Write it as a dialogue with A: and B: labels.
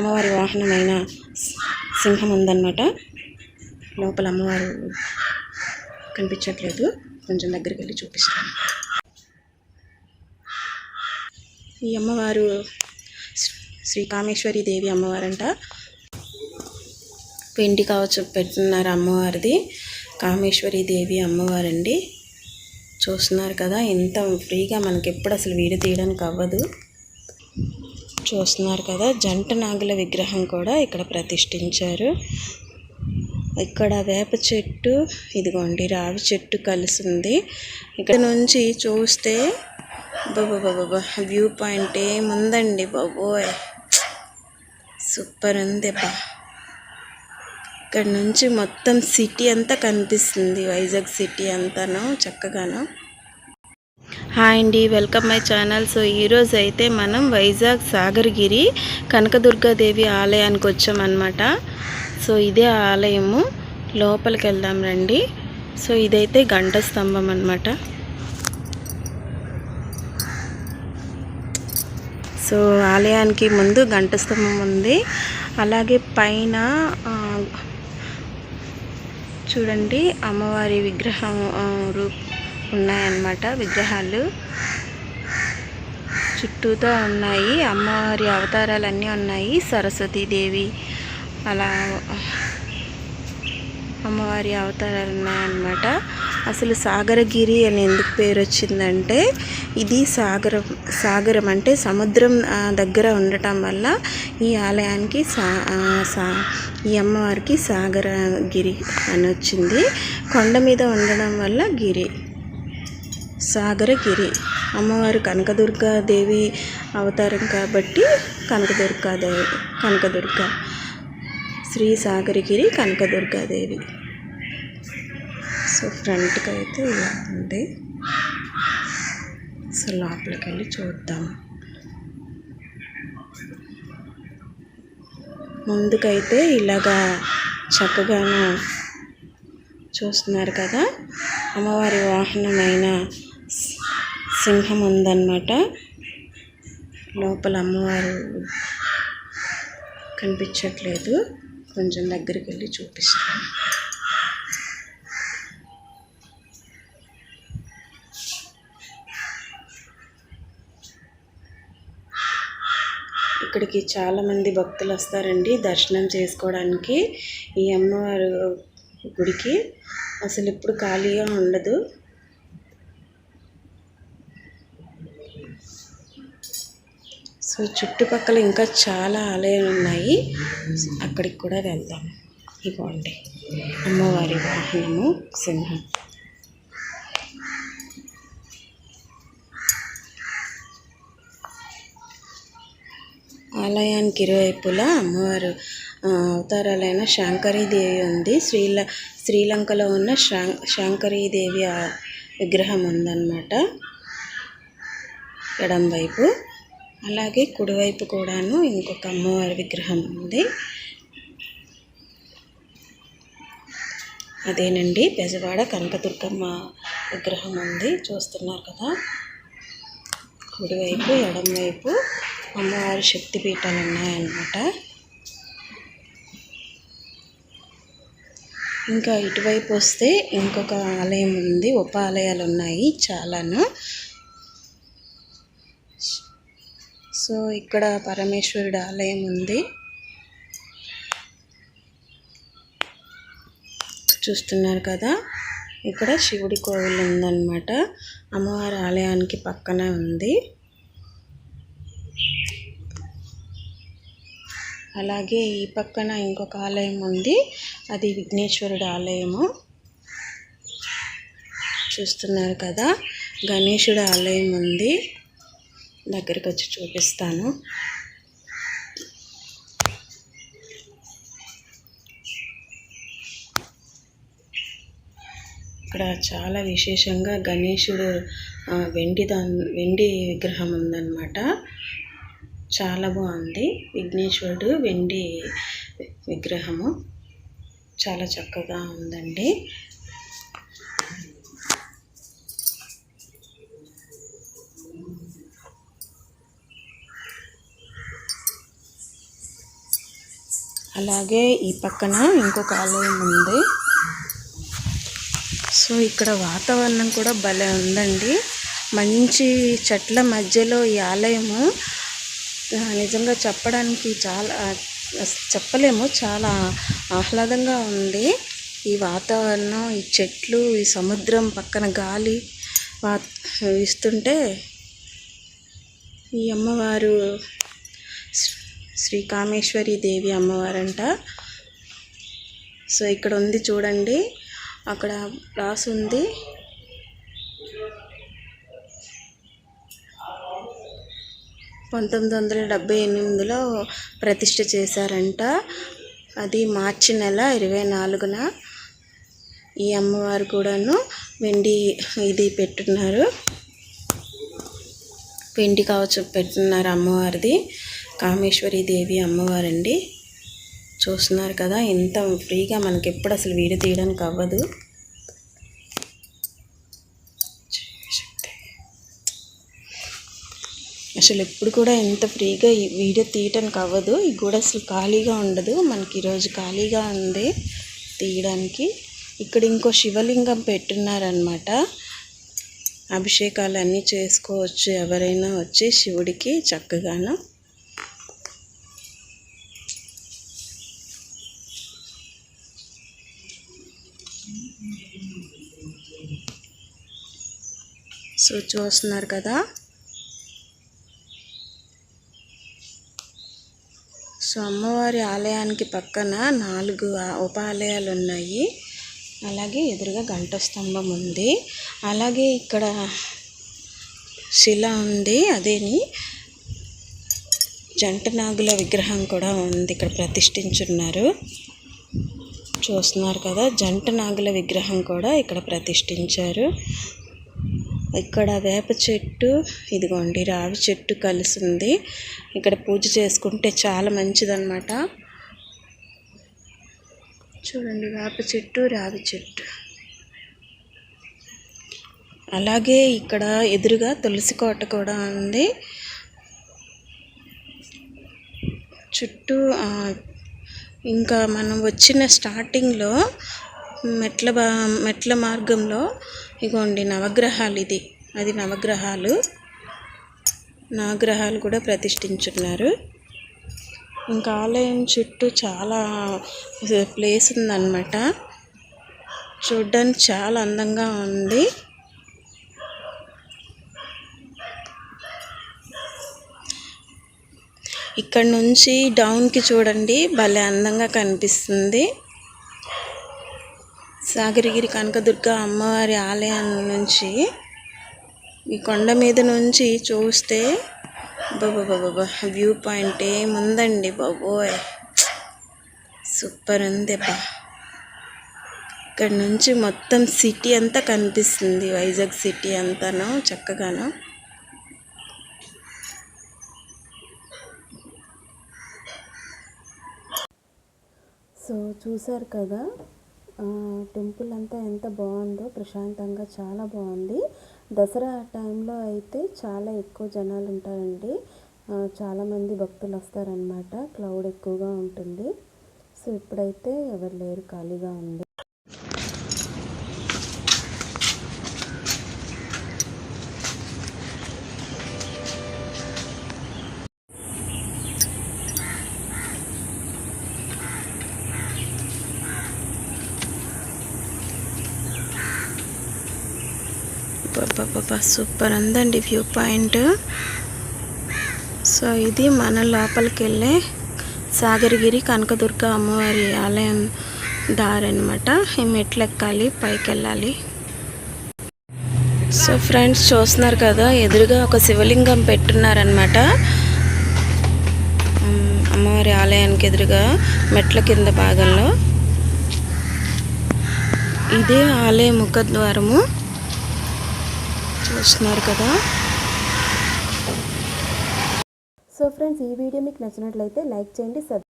A: అమ్మవారి వాహనమైన సింహం ఉందన్నమాట లోపల అమ్మవారు కనిపించట్లేదు. కొంచెం దగ్గరికి వెళ్ళి చూపిస్తాను. ఈ అమ్మవారు శ్రీ కామేశ్వరి దేవి అమ్మవారంట. వెండి కావచ్చు పెట్టున్నారు అమ్మవారిది. కామేశ్వరి దేవి అమ్మవారండి. చూస్తున్నారు కదా ఎంత ఫ్రీగా మనకి ఎప్పుడు అసలు వీడియో తీయడానికి అవ్వదు. చూస్తున్నారు కదా జంట నాగుల విగ్రహం కూడా ఇక్కడ ప్రతిష్ఠించారు. ఇక్కడ వేప చెట్టు ఇదిగోండి రావి చెట్టు కలిసి ఉంది ఇక్కడ నుంచి చూస్తే బాబా వ్యూ పాయింట్ ఏముందండి బాబోయ్. సూపర్ ఉంది బా ఇక్కడ నుంచి మొత్తం సిటీ అంతా కనిపిస్తుంది వైజాగ్ సిటీ అంతాను చక్కగాను. హాయ్ అండి వెల్కమ్ మై ఛానల్. సో ఈరోజు అయితే మనం వైజాగ్ సాగర్గిరి కనకదుర్గాదేవి ఆలయానికి వచ్చామన్నమాట. సో ఇదే ఆలయము. లోపలికి వెళ్దాం రండి. సో ఇదైతే గంట స్తంభం అనమాట సో ఆలయానికి ముందు గంట స్తంభం ఉంది. అలాగే పైన చూడండి అమ్మవారి విగ్రహం రూప్. ఉన్నాయన్నమాట విగ్రహాలు. చుట్టూతో ఉన్నాయి. అమ్మవారి అవతారాలన్నీ ఉన్నాయి. సరస్వతీదేవి అలా అమ్మవారి అవతారాలు ఉన్నాయన్నమాట. అసలు సాగరగిరి అని ఎందుకు పేరు వచ్చిందంటే ఇది సాగరం సాగరం అంటే సముద్రం దగ్గర ఉండటం వల్ల ఈ ఆలయానికి సా సా ఈ అమ్మవారికి సాగరగిరి అని వచ్చింది కొండ మీద ఉండడం వల్ల గిరి. సాగరగిరి. అమ్మవారు కనకదుర్గాదేవి అవతారం కాబట్టి కనకదుర్గాదేవి కనకదుర్గ. శ్రీ సాగరగిరి కనకదుర్గాదేవి. సో ఫ్రంట్కి అయితే ఇలా ఉంది. సో లోపలికి వెళ్ళి చూద్దాం. ముందుకైతే ఇలాగా చక్కగాను చూస్తున్నారు కదా అమ్మవారి వాహనమైన సింహం ఉందన్నమాట. లోపల అమ్మవారు కనిపించట్లేదు. కొంచెం దగ్గరికి వెళ్ళి చూపిస్తాను. ఇక్కడికి చాలామంది భక్తులు వస్తారండి దర్శనం చేసుకోవడానికి. ఈ అమ్మవారు గుడికి. అసలు ఇప్పుడు ఖాళీగా ఉండదు. సో చుట్టుపక్కల ఇంకా చాలా ఆలయాలు ఉన్నాయి. అక్కడికి కూడా వెళ్దాం. ఇవ్వండి. అమ్మవారి వాహనము సింహం. ఆలయానికి ఇరువైపులా అమ్మవారు అవతారాలైన శాంకరీదేవి ఉంది. శ్రీల శ్రీలంకలో ఉన్న శాం శాంకరీదేవి ఆ విగ్రహం ఉందన్నమాట. ఎడం వైపు అలాగే కుడివైపు కూడాను ఇంకొక అమ్మవారి విగ్రహం ఉంది. అదేనండి బెజవాడ కనకదుర్గమ్మ విగ్రహం ఉంది. చూస్తున్నారు కదా. కుడివైపు ఎడంవైపు అమ్మవారి అమ్మవారి శక్తిపీఠాలు ఉన్నాయన్నమాట. ఇంకా ఇటువైపు వస్తే ఇంకొక ఆలయం ఉంది. ఉప ఆలయాలు ఉన్నాయి చాలాను. సో ఇక్కడ పరమేశ్వరుడు ఆలయం ఉంది. చూస్తున్నారు కదా? ఇక్కడ శివుడి కోవిల్ ఉందన్నమాట. అమ్మవారి ఆలయానికి పక్కనే ఉంది. అలాగే ఈ పక్కన ఇంకొక ఆలయం ఉంది. అది విఘ్నేశ్వరుడు ఆలయము. చూస్తున్నారు కదా? గణేశుడు ఆలయం ఉంది. దగ్గరికి వచ్చి చూపిస్తాను. ఇక్కడ చాలా విశేషంగా గణేశుడు వెండి దా వెండి విగ్రహం ఉందన్నమాట. చాలా బాగుంది. విఘ్నేశ్వరుడు వెండి విగ్రహము. చాలా చక్కగా ఉందండి. అలాగే ఈ పక్కన ఇంకొక ఆలయం ఉంది. సో ఇక్కడ వాతావరణం కూడా భలే ఉందండి. మంచి చెట్ల మధ్యలో ఈ ఆలయము నిజంగా చెప్పడానికి చాలా చెప్పలేము చాలా ఆహ్లాదంగా ఉంది. ఈ వాతావరణం ఈ చెట్లు ఈ సముద్రం పక్కన గాలి వా ఇస్తుంటే ఈ అమ్మవారు శ్రీ- కామేశ్వరి దేవి అమ్మవారంట. సో ఇక్కడ ఉంది చూడండి. అక్కడ రాసి ఉంది. పంతొమ్మిది వందల డెబ్భై ఎనిమిదిలో ప్రతిష్ఠ చేశారంట. అది మార్చి నెల ఇరవై నాలుగున ఈ అమ్మవారు కూడాను వెండి ఇది పెట్టున్నారు. వెండి కావచ్చు పెట్టున్నారు అమ్మవారిది. కామేశ్వరి దేవి అమ్మవారండి. చూస్తున్నారు కదా ఎంత ఫ్రీగా మనకి ఎప్పుడు అసలు వీడియో తీయడానికి అవ్వదు. అసలు ఎప్పుడు కూడా ఎంత ఫ్రీగా ఈ వీడియో తీయటానికి అవ్వదు. ఈ కూడా అసలు ఖాళీగా ఉండదు. మనకి ఈరోజు ఖాళీగా ఉంది తీయడానికి. ఇక్కడ ఇంకో శివలింగం పెట్టున్నారనమాట అభిషేకాలు అన్నీ చేసుకోవచ్చు ఎవరైనా వచ్చి శివుడికి చక్కగాను. సో చూస్తున్నారు కదా. సో అమ్మవారి ఆలయానికి పక్కన నాలుగు ఉపాలయాలు ఉన్నాయి అలాగే ఎదురుగా గంట స్తంభం ఉంది. అలాగే ఇక్కడ శిల ఉంది. అదేని జంట నాగుల విగ్రహం కూడా ఉంది. ఇక్కడ ప్రతిష్ఠించున్నారు. చూస్తున్నారు కదా జంట నాగుల విగ్రహం కూడా ఇక్కడ ప్రతిష్ఠించారు. ఇక్కడ వేప చెట్టు ఇదిగోండి రావి చెట్టు కలిసి ఉంది ఇక్కడ పూజ చేసుకుంటే చాలా మంచిదన్నమాట. చూడండి వేప చెట్టు రావి చెట్టు. అలాగే ఇక్కడ ఎదురుగా తులసి కోట కూడా ఉంది. చుట్టూ ఇంకా మనం వచ్చిన స్టార్టింగ్లో మెట్ల బా మెట్ల మార్గంలో ఇగోండి నవగ్రహాలు ఇది. అది నవగ్రహాలు. నవగ్రహాలు కూడా ప్రతిష్ఠించున్నారు. ఇంకా ఆలయం చుట్టూ చాలా ప్లేస్ ఉందన్నమాట. చూడ్డానికి చాలా అందంగా ఉంది. ఇక్కడ నుంచి డౌన్కి చూడండి. భలే అందంగా కనిపిస్తుంది. సాగరగిరి కనకదుర్గ అమ్మవారి ఆలయం నుంచి ఈ కొండ మీద నుంచి చూస్తే బాబా వ్యూ పాయింట్ ఏముందండి బాబోయ్. సూపర్ ఉంది అబ్బా. ఇక్కడ నుంచి మొత్తం సిటీ అంతా కనిపిస్తుంది వైజాగ్ సిటీ అంతాను చక్కగాను.
B: సో చూసారు కదా టెంపుల్ అంతా ఎంత బాగుందో ప్రశాంతంగా చాలా బాగుంది. దసరా టైంలో అయితే చాలా ఎక్కువ జనాలు ఉంటారండి. చాలామంది భక్తులు వస్తారనమాట క్లౌడ్ ఎక్కువగా ఉంటుంది. సో ఇప్పుడైతే ఎవరు లేరు ఖాళీగా ఉంది.
A: అబ్బాబా సూపర్ ఉందండి వ్యూ పాయింట్. సో ఇది మన లోపలికి వెళ్ళే సాగరగిరి కనకదుర్గ అమ్మవారి ఆలయం దారి అనమాట ఈ మెట్లు ఎక్కాలి పైకి వెళ్ళాలి సో ఫ్రెండ్స్ చూస్తున్నారు కదా ఎదురుగా ఒక శివలింగం పెట్టున్నారనమాట అమ్మవారి ఆలయానికి ఎదురుగా మెట్ల కింద భాగంలో. ఇదే ఆలయ ముఖద్వారము. చూస్తున్నారు కదా.
B: సో ఫ్రెండ్స్ ఈ వీడియో మీకు నచ్చినట్లయితే లైక్ చేయండి సబ్